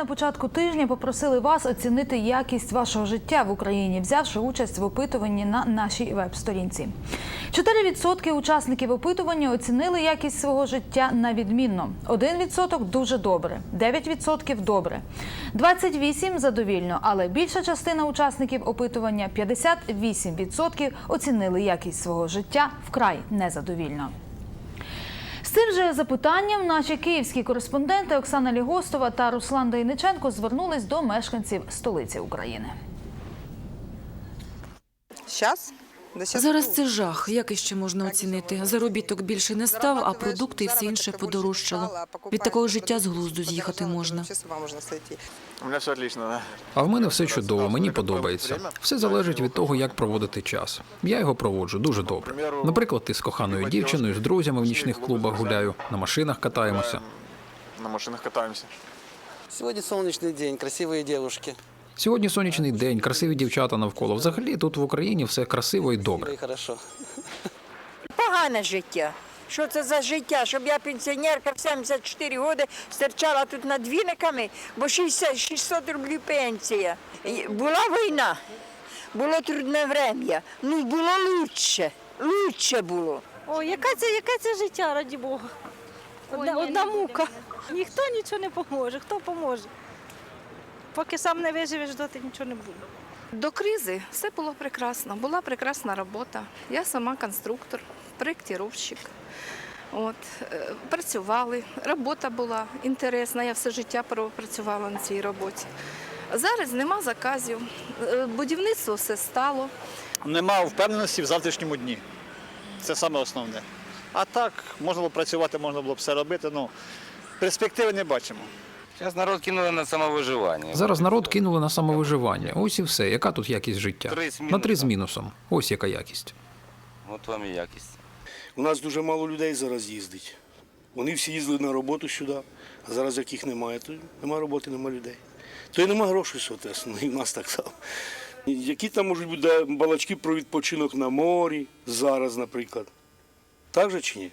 на початку тижня попросили вас оцінити якість вашого життя в Україні, взявши участь в опитуванні на нашій веб-сторінці. 4% учасників опитування оцінили якість свого життя на відмінно. 1% – дуже добре, 9% – добре, 28% – задовільно, але більша частина учасників опитування 58% оцінили якість свого життя вкрай незадовільно. Цим же запитанням наші київські кореспонденти Оксана Лігостова та Руслан Дейниченко звернулись до мешканців столиці України. Сейчас? Зараз це жах. Як іще можна оцінити? Заробіток більше не став, а продукти і все інше подорожчало. Від такого життя з глузду з'їхати можна. А в мене все чудово, мені подобається. Все залежить від того, як проводити час. Я його проводжу дуже добре. Наприклад, із коханою дівчиною, з друзями в нічних клубах гуляю, на машинах катаємося. На машинах катаемся. Сегодня солнечный день, красивые девушки. Сьогодні сонячний день, красиві дівчата навколо. Взагалі тут в Україні все красиво і добре. Погане життя. Що це за життя? Щоб я пенсіонерка в 74 роки стерчала тут над віниками, бо 60, 600 рублів пенсія. Була війна, було трудне врем'я. Ну було лучше, лучше було. О, яке це, яке це життя, раді Бога. Одна, одна мука. Ніхто нічого не поможе. Хто поможе? Поки сам не виживеш, доти нічого не буде. До кризи все було прекрасно. Була прекрасна робота. Я сама конструктор, проєктировщик. От, е, працювали, робота була інтересна, я все життя пропрацювала на цій роботі. Зараз нема заказів, е, будівництво все стало. Нема впевненості в завтрашньому дні. Це саме основне. А так, можна було працювати, можна було б все робити. Ну, перспективи не бачимо. Зараз народ кинули на самовиживання. Зараз народ кинули на самовиживання. Ось і все. Яка тут якість життя? Три з На три з мінусом. Ось яка якість. От вам і якість. У нас дуже мало людей зараз їздить. Вони всі їздили на роботу сюди, а зараз як їх немає, то немає роботи, немає людей. То й немає грошей, соответственно, і в нас так само. Які там можуть бути балачки про відпочинок на морі зараз, наприклад? Так же чи ні?